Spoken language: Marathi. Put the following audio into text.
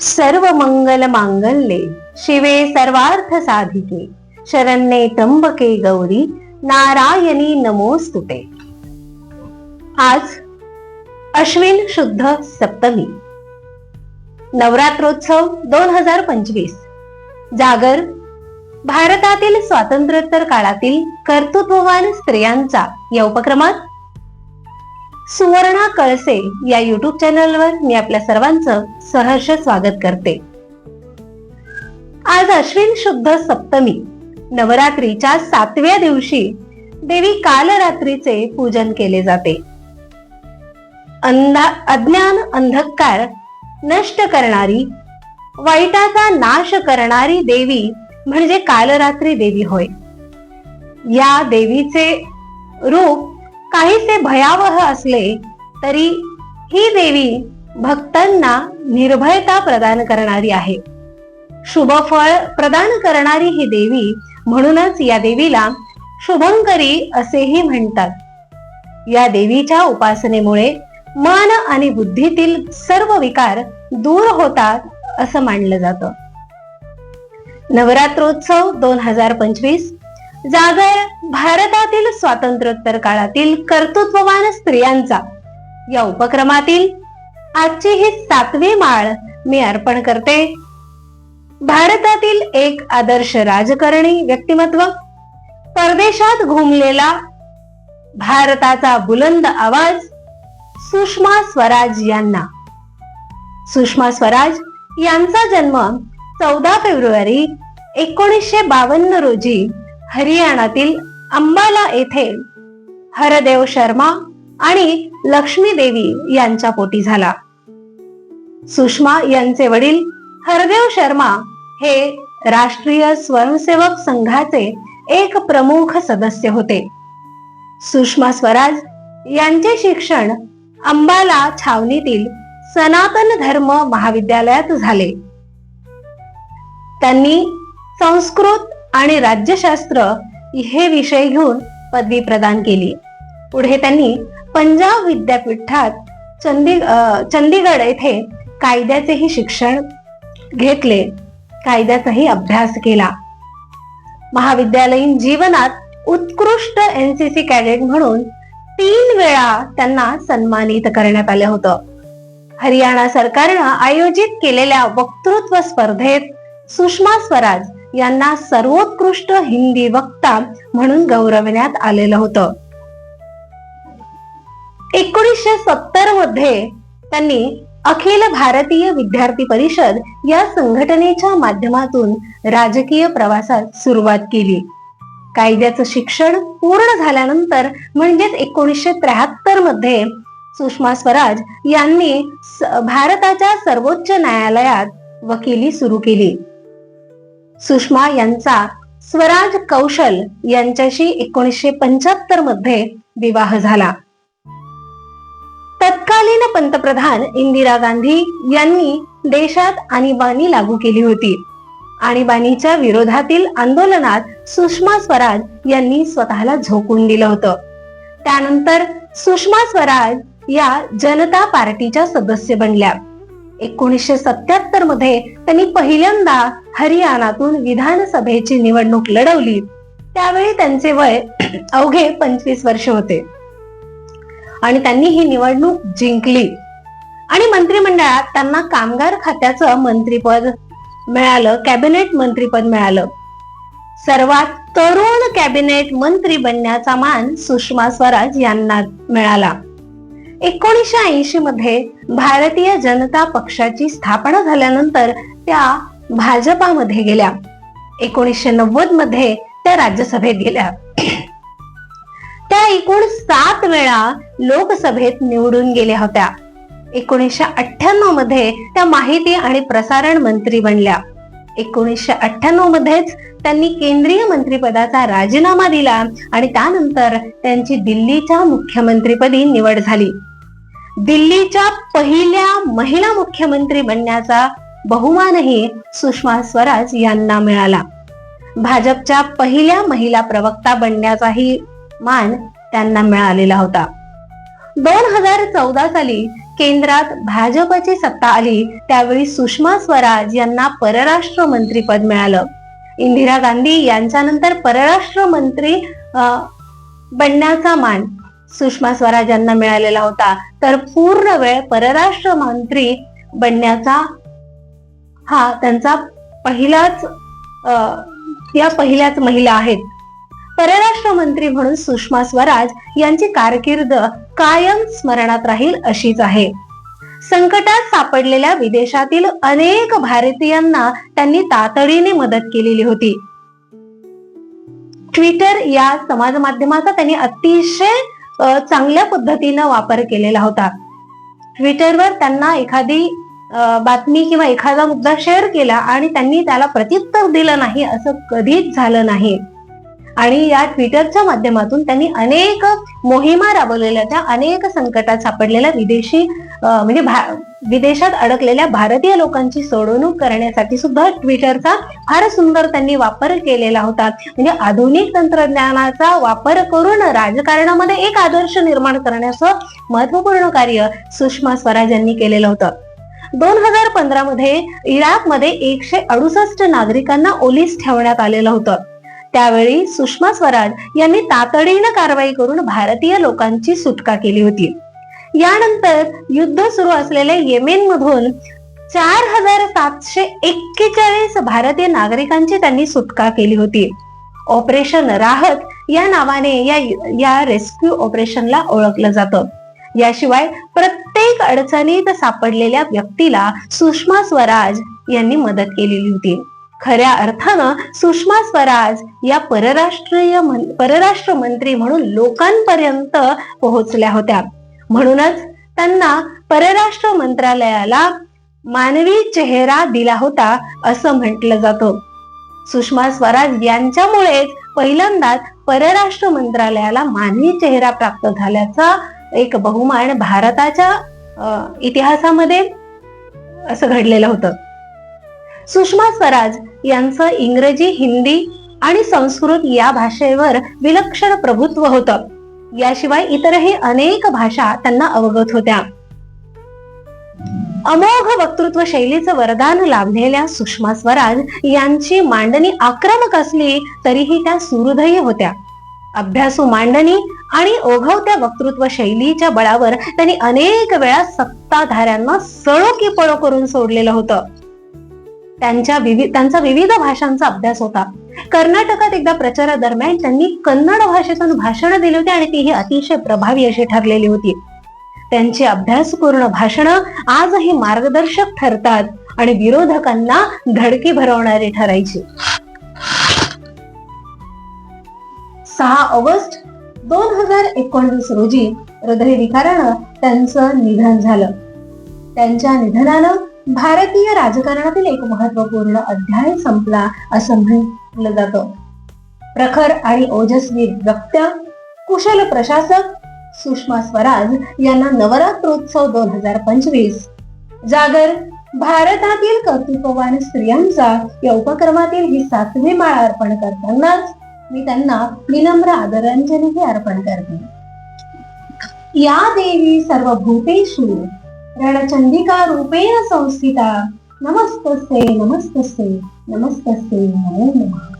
सर्व मंगल मांगल्ये शिवे सर्वार्थ साधिके शरण्ये त्र्यंबके गौरी नारायणी नमोस्तुते. आज अश्विन शुद्ध सप्तमी नवरात्रोत्सव दोन हजार पंचवीस. जागर भारतातील स्वातंत्र्योत्तर काळातील कर्तृत्ववान स्त्रियांचा या उपक्रमात सुवर्णा कळसे या युट्यूब चॅनलवर मी आपल्या सर्वांचं सहर्ष स्वागत करते. आज अश्विन शुद्ध सप्तमी नवरात्रीच्या सातव्या दिवशी देवी कालरात्रीचे पूजन केले जाते. अंधा अज्ञान अंधकार नष्ट करणारी वाईटाचा नाश करणारी देवी म्हणजे कालरात्री देवी होय. या देवीचे रूप काहीसे भयावह असले तरी ही देवी भक्तांना निर्भयता प्रदान करणारी आहे. शुभफळ प्रदान करणारी ही देवी म्हणूनच या देवीला शुभंकरी असेही म्हणतात. या देवीच्या उपासनेमुळे मन आणि बुद्धीतील सर्व विकार दूर होतात असं मानलं जातं. नवरात्रोत्सव दोन हजार पंचवीस जागर भारतातील स्वातंत्र्योत्तर काळातील कर्तृत्ववान स्त्रियांचा. या उपक्रमातील आजची ही सातवी माळ मी अर्पण करते. भारतातील एक आदर्श राजकारणी व्यक्तिमत्व. परदेशात घुमलेला भारताचा बुलंद आवाज सुषमा स्वराज यांना. सुषमा स्वराज यांचा जन्म चौदा फेब्रुवारी एकोणीसशे बावन्न रोजी हरियाणातील अंबाला येथे हरदेव शर्मा आणि लक्ष्मी देवी यांच्या पोटी झाला. सुषमा यांचे वडील हरदेव शर्मा हे राष्ट्रीय स्वयंसेवक संघाचे एक प्रमुख सदस्य होते. सुषमा स्वराज यांचे शिक्षण अंबाला छावणीतील सनातन धर्म महाविद्यालयात झाले. त्यांनी संस्कृत आणि राज्यशास्त्र हे विषय घेऊन पदवी प्रदान केली. पुढे त्यांनी पंजाब विद्यापीठात चंदी चंदीगड येथे कायद्याचेही शिक्षण घेतले. कायद्याचाही अभ्यास केला. महाविद्यालयीन जीवनात उत्कृष्ट एनसीसी कॅडेट म्हणून तीन वेळा त्यांना सन्मानित करण्यात आलं होतं. हरियाणा सरकारनं आयोजित केलेल्या वक्तृत्व स्पर्धेत सुषमा स्वराज यांना सर्वोत्कृष्ट हिंदी वक्ता म्हणून गौरवण्यात आलेलं होतं. एकोणीसशे सत्तरमध्ये त्यांनी अखिल भारतीय विद्यार्थी परिषद या संघटनेच्या माध्यमातून राजकीय प्रवासात सुरुवात केली. कायद्याचं शिक्षण पूर्ण झाल्यानंतर म्हणजेच एकोणीसशे त्र्याहत्तरमध्ये सुषमा स्वराज यांनी भारताच्या सर्वोच्च न्यायालयात वकिली सुरू केली. सुषमा यांचा स्वराज कौशल यांच्याशी एकोणीसशे पंच्याहत्तरमध्ये विवाह झाला. तत्कालीन पंतप्रधान इंदिरा गांधी यांनी देशात आणीबाणी लागू केली होती. आणीबाणीच्या विरोधातील आंदोलनात सुषमा स्वराज यांनी स्वतःला झोकून दिलं होतं. त्यानंतर सुषमा स्वराज या जनता पार्टीच्या सदस्य बनल्या. एकोणीसशे सत्याहत्तरमध्ये त्यांनी पहिल्यांदा हरियाणातून विधानसभेची निवडणूक लढवली. त्यावेळी त्यांचे वय अवघे पंचवीस वर्ष होते. आणि त्यांनी ही निवडणूक जिंकली. आणि मंत्रिमंडळात त्यांना कामगार खात्याचं मंत्रीपद मिळालं कॅबिनेट मंत्रीपद मिळालं. सर्वात तरुण कॅबिनेट मंत्री बनण्याचा मान सुषमा स्वराज यांना मिळाला. एकोणीसशे ऐंशी मध्ये भारतीय जनता पक्षाची स्थापना झाल्यानंतर त्या भाजपामध्ये गेल्या. एकोणीसशे नव्वदमध्ये त्या राज्यसभेत गेल्या. त्या एकूण सात वेळा लोकसभेत निवडून गेल्या होत्या. एकोणीसशे अठ्ठ्याण्णवमध्ये त्या माहिती आणि प्रसारण मंत्री बनल्या. एकोणीसशे अठ्ठ्याण्णव मध्येच त्यांनी केंद्रीय मंत्रिपदाचा राजीनामा दिला आणि त्यानंतर त्यांची दिल्लीच्या मुख्यमंत्रीपदी निवड झाली. दिल्लीच्या पहिल्या महिला मुख्यमंत्री बनण्याचा बहुमानही सुषमा स्वराज यांना मिळाला. भाजपच्या पहिल्या महिला प्रवक्ता बनण्याचाही मान त्यांना मिळालेला होता. दोन हजार चौदा साली केंद्रात भाजपची सत्ता आली त्यावेळी सुषमा स्वराज यांना परराष्ट्र मंत्री पद मिळालं. इंदिरा गांधी यांच्यानंतर परराष्ट्र मंत्री बनण्याचा मान सुषमा स्वराज यांना मिळालेला होता. तर पूर्ण वेळ परराष्ट्र मंत्री बनण्याचा हा त्यांचा पहिलाच या पहिल्याच महिला आहेत. परराष्ट्र मंत्री म्हणून सुषमा स्वराज यांची कारकीर्द कायम स्मरणात राहील अशीच आहे. संकटात सापडलेल्या विदेशातील अनेक भारतीयांना त्यांनी तातडीने मदत केलेली होती. ट्विटर या समाज माध्यमाचा त्यांनी अतिशय चांगल्या पद्धतीनं वापर केलेला होता. ट्विटरवर त्यांना एखादी बातमी किंवा एखादा मुद्दा शेअर केला आणि त्यांनी त्याला प्रत्युत्तर दिलं नाही असं कधीच झालं नाही. आणि या ट्विटरच्या माध्यमातून त्यांनी अनेक मोहिमा राबवलेल्या त्या अनेक संकटात सापडलेल्या विदेशी म्हणजे विदेशात अडकलेल्या भारतीय लोकांची सोडवणूक करण्यासाठी सुद्धा ट्विटरचा फार सुंदर त्यांनी वापर केलेला होता. म्हणजे आधुनिक तंत्रज्ञानाचा वापर करून राजकारणामध्ये एक आदर्श निर्माण करण्याचं महत्त्वपूर्ण कार्य सुषमा स्वराज यांनी केलेलं होतं. दोन हजार पंधरा मध्ये इराकमध्ये एकशे अडुसष्ट नागरिकांना ओलीस ठेवण्यात आलेलं होतं. त्यावेळी सुषमा स्वराज यांनी तातडीनं कारवाई करून भारतीय लोकांची सुटका केली होती. यानंतर युद्ध सुरू असलेल्या येमेन मधून चार हजार सातशे एक्केचाळीस भारतीय नागरिकांची त्यांनी सुटका केली होती. ऑपरेशन राहत या नावाने या या रेस्क्यू ऑपरेशनला ओळखलं जातं. याशिवाय प्रत्येक अडचणीत सापडलेल्या व्यक्तीला सुषमा स्वराज यांनी मदत केलेली होती. खऱ्या अर्थानं सुषमा स्वराज या परराष्ट्रीय परराष्ट्र मंत्री म्हणून लोकांपर्यंत पोहोचल्या होत्या. म्हणूनच त्यांना परराष्ट्र मंत्रालयाला मानवी चेहरा दिला होता असं म्हटलं जातं. सुषमा स्वराज यांच्यामुळेच पहिल्यांदाच परराष्ट्र मंत्रालयाला मानवी चेहरा प्राप्त झाल्याचा एक बहुमान भारताच्या इतिहासामध्ये असं घडलेलं होतं. सुषमा स्वराज यांचं इंग्रजी हिंदी आणि संस्कृत या भाषेवर विलक्षण प्रभुत्व होतं. याशिवाय इतरही अनेक भाषा त्यांना अवगत होत्या. अमोघ वक्तृत्व शैलीचं वरदान लाभलेल्या सुषमा स्वराज यांची मांडणी आक्रमक असली तरीही त्या सुहृदयी होत्या. अभ्यासू मांडणी आणि ओघवत्या वक्तृत्व शैलीच्या बळावर त्यांनी अनेक वेळा सत्ताधाऱ्यांना सळो की पळो करून सोडलेलं होतं. त्यांच्या विविध त्यांचा विविध भाषांचा अभ्यास होता. कर्नाटकात एकदा प्रचारादरम्यान त्यांनी कन्नड भाषेतून भाषण दिली होती आणि तीही अतिशय प्रभावी अशी ठरलेली होती. त्यांची अभ्यासपूर्ण भाषणं आजही मार्गदर्शक ठरतात आणि विरोधकांना धडकी भरवणारी ठरायची. सहा ऑगस्ट दोन हजार एकोणवीस रोजी हृदयविकारानं त्यांचं निधन झालं. त्यांच्या निधनानं भारतीय राजकारणातील एक महत्त्वपूर्ण अध्याय संपला असं म्हटलं जातं. प्रखर आणि ओजस्वी वक्त्या कुशल प्रशासक सुषमा स्वराज यांना नवरात्रोत्सव दोन हजार पंचवीस. जागर भारतातील कर्तृत्ववान स्त्रियांचा या उपक्रमातील ही सातवी माळ अर्पण करतानाच मी त्यांना विनम्र आदरांजलीही अर्पण करते. या देवी सर्व भूतेषु रणचंडिका रूपेण संस्थिता। नमस्तस्ते नमस्तस्ते नमस्तस्ते नमो नमः।